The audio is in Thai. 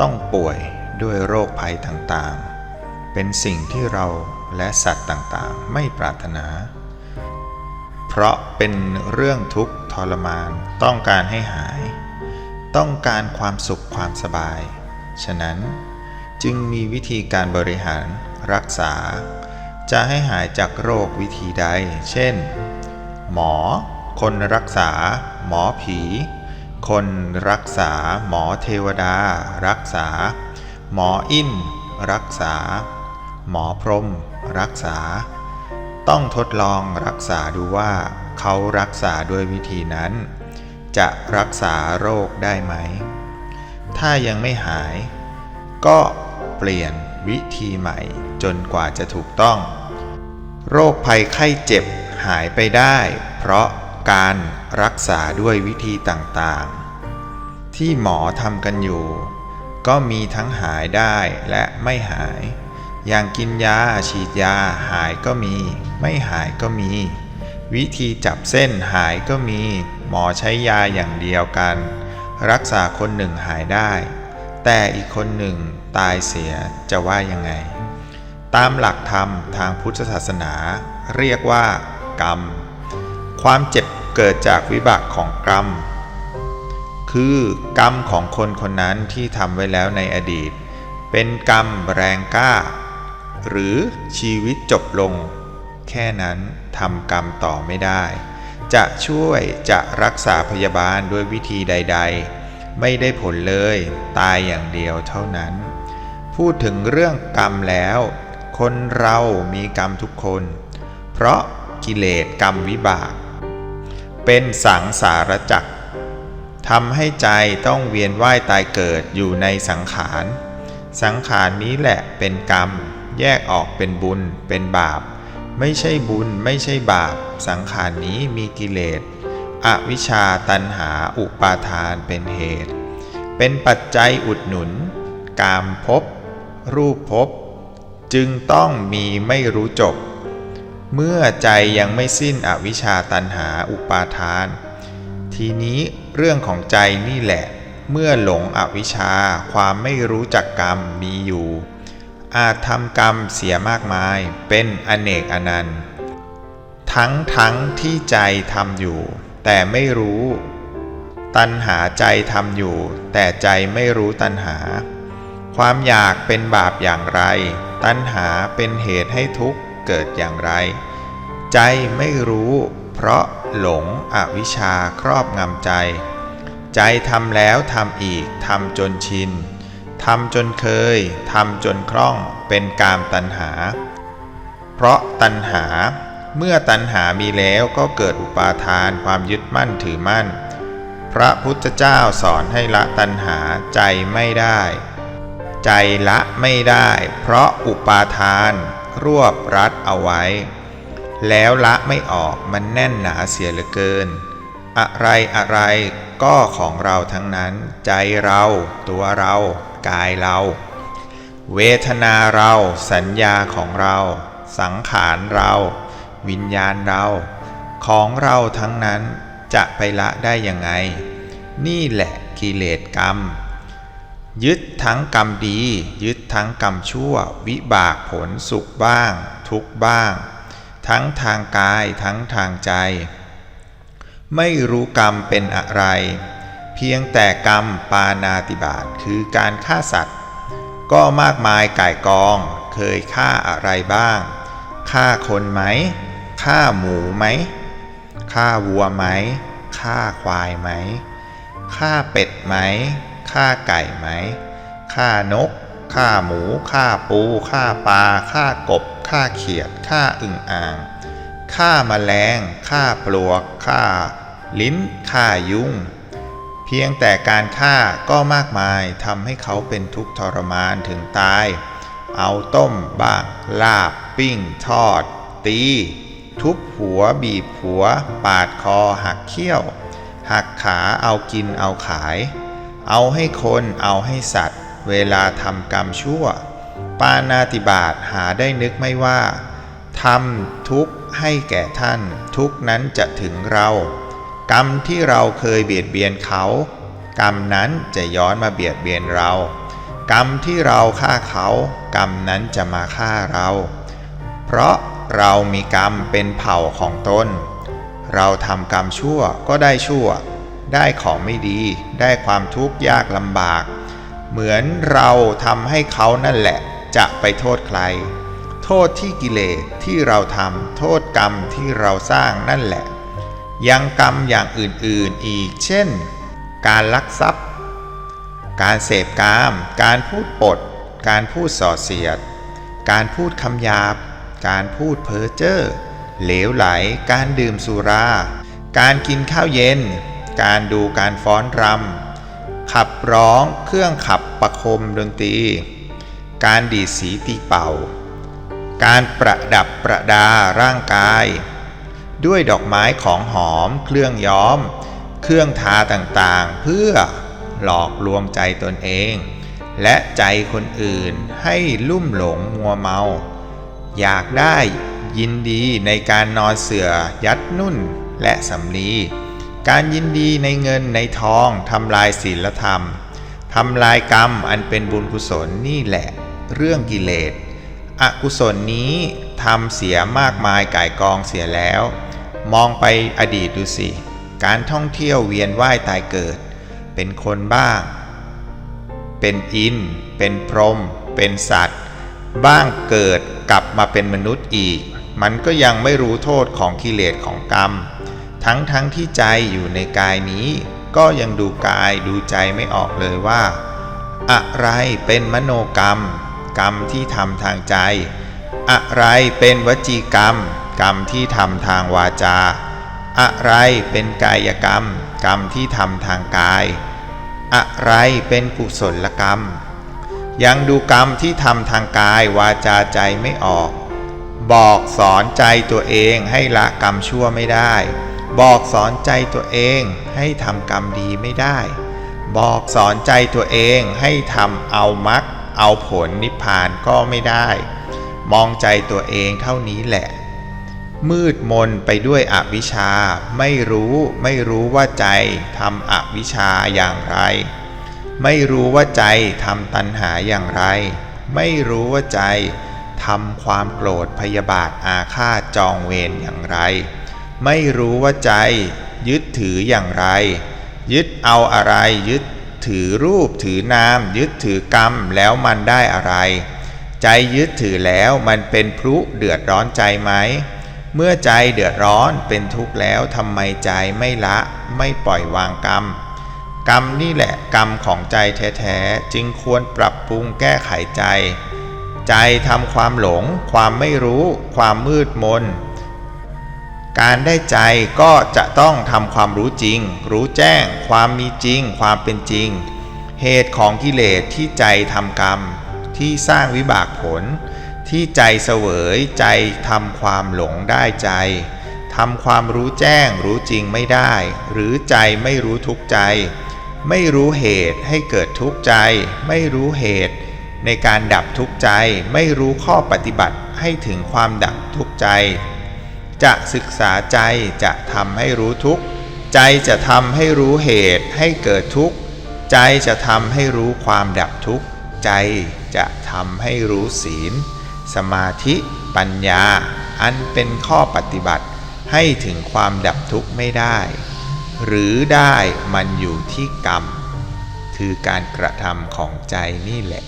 ต้องป่วยด้วยโรคภัยต่างๆ เป็นสิ่งที่เราและสัตว์ต่างๆ ไม่ปรารถนา เพราะเป็นเรื่องทุกข์ทรมานต้องการให้หาย ต้องการความสุขความสบาย ฉะนั้นจึงมีวิธีการบริหารรักษา จะให้หายจากโรควิธีใด เช่น หมอ คนรักษา หมอผี คนรักษาหมอเทวดา รักษา หมออินรักษา หมอพรหมรักษา ต้องทดลองรักษาดูว่า เขารักษาด้วยวิธีนั้น จะรักษาโรคได้ไหม ถ้ายังไม่หาย ก็เปลี่ยนวิธีใหม่จนกว่าจะถูกต้อง โรคภัยไข้เจ็บหายไปได้ เพราะการรักษาด้วยวิธีต่างๆ ที่หมอทำกันอยู่ ก็มีทั้งหายได้และไม่หาย อย่างกินยาฉีดยาหายก็มี ไม่หายก็มี วิธีจับเส้นหายก็มี หมอใช้ยาอย่างเดียวกัน รักษาคนหนึ่งหายได้ แต่อีกคนหนึ่งตายเสียจะว่ายังไง ตามหลักธรรมทางพุทธศาสนา เรียกว่า กรรม ความเจ็บเกิดจากวิบากของกรรม คือกรรมของคนคนนั้นที่ทำไว้แล้วในอดีต เป็นกรรมแรงกล้า หรือชีวิตจบลง แค่นั้นทำกรรมต่อไม่ได้ จะช่วยจะรักษาพยาบาลด้วยวิธีใด ๆ ไม่ได้ผลเลยตายอย่างเดียวเท่านั้น พูดถึงเรื่องกรรมแล้ว คนเรามีกรรมทุกคน เพราะกิเลสกรรมวิบาก เป็นสังสารจักร ทำให้ใจต้องเวียนว่ายตายเกิดอยู่ในสังขาร สังขารนี้แหละเป็นกรรม แยกออกเป็นบุญ เป็นบาป ไม่ใช่บุญไม่ใช่บาป สังขารนี้มีกิเลส อวิชชาตันหาอุปาทานเป็นเหตุ เป็นปัจจัยอุดหนุน กามภพรูปภพจึงต้องมีไม่รู้จบ เมื่อใจยังไม่สิ้นอวิชชาตันหาอุปาทาน ทีนี้เรื่องของใจนี่แหละ เมื่อหลงอวิชชาความไม่รู้จักกรรมมีอยู่ อาจทำกรรมเสียมากมายเป็นอเนกอนันต์ ทั้งทั้งที่ใจทำอยู่ แต่ไม่รู้ ตัณหาใจทำอยู่ แต่ใจไม่รู้ตัณหา ความอยากเป็นบาปอย่างไร ตัณหาเป็นเหตุให้ทุกข์เกิดอย่างไร ใจไม่รู้ เพราะ หลงอวิชชาครอบงำใจ ใจทำแล้วทำอีกทำจนชินทำจนเคยทำจนคล่องเป็นกามตัณหา เพราะตัณหาเมื่อตัณหามีแล้วก็เกิดอุปาทานความยึดมั่นถือมั่น พระพุทธเจ้าสอนให้ละตัณหาใจไม่ได้ ใจละไม่ได้ เพราะอุปาทาน รวบรัดเอาไว้ แล้วละไม่ออกมันแน่นหนาเสียเหลือเกิน อะไรอะไรก็ของเราทั้งนั้นใจเรา ตัวเรา กายเรา เวทนาเราสัญญาของเรา สังขารเรา วิญญาณเรา ของเราทั้งนั้นจะไปละได้ยังไง นี่แหละกิเลสกรรม ยึดทั้งกรรมดี ยึดทั้งกรรมชั่ว วิบากผลสุขบ้าง ทุกบ้าง ทั้งทางกายทั้งทางใจ ไม่รู้กรรมเป็นอะไร เพียงแต่กรรมปานาติบาตคือการฆ่าสัตว์ ก็มากมายก่ายกอง เคยฆ่าอะไรบ้างฆ่าคนไหมฆ่าหมูไหมฆ่าวัวไหมฆ่าควายไหมฆ่าเป็ดไหมฆ่าไก่ไหมฆ่านกฆ่าหมูฆ่าปูฆ่าปลาฆ่ากบ ฆ่าเขียดฆ่าอึ่งอ่างฆ่าแมลงฆ่าปลวกฆ่า ลิ้นฆ่ายุงเพียงแต่การฆ่าก็มากมายทำให้เขาเป็นทุกข์ทรมานถึงตาย เอาต้มบ้างลาบปิ้งทอด ตี ทุบหัวบีบหัว ปาดคอหักเขี้ยว หักขาเอากินเอาขาย เอาให้คนเอาให้สัตว์ เวลาทำกรรมชั่ว ปานาติบาตหาได้นึกไม่ว่าทำทุกข์ให้แก่ท่าน ทุกนั้นจะถึงเรา กรรมที่เราเคยเบียดเบียนเขา กรรมนั้นจะย้อนมาเบียดเบียนเรา กรรมที่เราฆ่าเขา กรรมนั้นจะมาฆ่าเรา เพราะเรามีกรรมเป็นเผ่าของตนเราทำกรรมชั่วก็ได้ชั่ว ได้ของไม่ดี ได้ความทุกข์ยากลำบาก เหมือนเราทำให้เขานั่นแหละ จะไปโทษใคร โทษที่กิเลสที่เราทำโทษกรรมที่เราสร้างนั่นแหละ ยังกรรมอย่างอื่นๆอีก เช่น การลักทรัพย์ การเสพกาม การพูดปด การพูดส่อเสียด การพูดคำหยาบ การพูดเพ้อเจ้อเหลวไหล การดื่มสุรา การกินข้าวเย็น การดูการฟ้อนรำ ขับร้องเครื่องขับประคมดนตรี การดีดสีตีเป่า การประดับประดาร่างกาย ด้วยดอกไม้ของหอม เครื่องย้อม เครื่องทาต่างๆ เพื่อหลอกลวงใจตนเอง และใจคนอื่นให้ลุ่มหลงมัวเมา อยากได้ยินดีในการนอนเสือยัดนุ่นและสำลี การยินดีในเงินในทองทำลายศีลธรรมทำลายกรรมอันเป็นบุญกุศลนี่แหละ เรื่องกิเลสอกุศลนี้ทำเสียมากมายก่ายกองเสียแล้ว มองไปอดีตดูสิ การท่องเที่ยวเวียนว่ายตายเกิด เป็นคนบ้าง เป็นอิน เป็นพรหมเป็นสัตว์ บ้างเกิดกลับมาเป็นมนุษย์อีก มันก็ยังไม่รู้โทษของกิเลสของกรรม ทั้งทั้งที่ใจอยู่ในกายนี้ ก็ยังดูกายดูใจไม่ออกเลยว่า อะไรเป็นมโนกรรม กรรมที่ทำทางใจ อะไรเป็นวจีกรรม กรรมที่ทำทางวาจา อะไรเป็นกายกรรม กรรมที่ทำทางกาย อะไรเป็นกุศลกรรม ยังดูกรรมที่ทำทางกายวาจาใจไม่ออก บอกสอนใจตัวเองให้ละกรรมชั่วไม่ได้ บอกสอนใจตัวเองให้ทำกรรมดีไม่ได้ บอกสอนใจตัวเองให้ทำเอามรรคเอาผลนิพพานก็ไม่ได้ มองใจตัวเองเท่านี้แหละ มืดมนไปด้วยอวิชชา ไม่รู้ไม่รู้ว่าใจทำอวิชชาอย่างไร ไม่รู้ว่าใจทำตัณหาอย่างไร ไม่รู้ว่าใจทำความโกรธพยาบาทอาฆาตจองเวรอย่างไร ไม่รู้ว่าใจ ยึดถืออย่างไร ยึดเอาอะไร ยึดถือรูปถือนาม ยึดถือกรรมแล้วมันได้อะไร ใจยึดถือแล้วมันเป็นพรุเดือดร้อนใจไหม เมื่อใจเดือดร้อนเป็นทุกข์แล้วทำไมใจไม่ละไม่ปล่อยวางกรรม กรรมนี่แหละกรรมของใจแท้ๆจึงควรปรับปรุงแก้ไขใจ ใจทำความหลง ความไม่รู้ ความมืดมน การได้ใจก็จะต้องทำความรู้จริง รู้แจ้ง ความมีจริง ความเป็นจริง เหตุของกิเลสที่ใจทำกรรม ที่สร้างวิบากผล ที่ใจเสวยใจทำความหลงได้ใจทำความรู้แจ้งรู้จริงไม่ได้ หรือใจไม่รู้ทุกใจ ไม่รู้เหตุให้เกิดทุกใจ ไม่รู้เหตุในการดับทุกใจ ไม่รู้ข้อปฏิบัติให้ถึงความดับทุกใจ จะศึกษาใจจะทำให้รู้ทุกข์ใจจะทำให้รู้เหตุให้เกิดทุกข์ใจจะทำให้รู้ความดับทุกข์ใจจะทำให้รู้ศีล สมาธิปัญญา อันเป็นข้อปฏิบัติให้ถึงความดับทุกข์ไม่ได้ หรือได้มันอยู่ที่กรรม คือการกระทำของใจนี่แหละ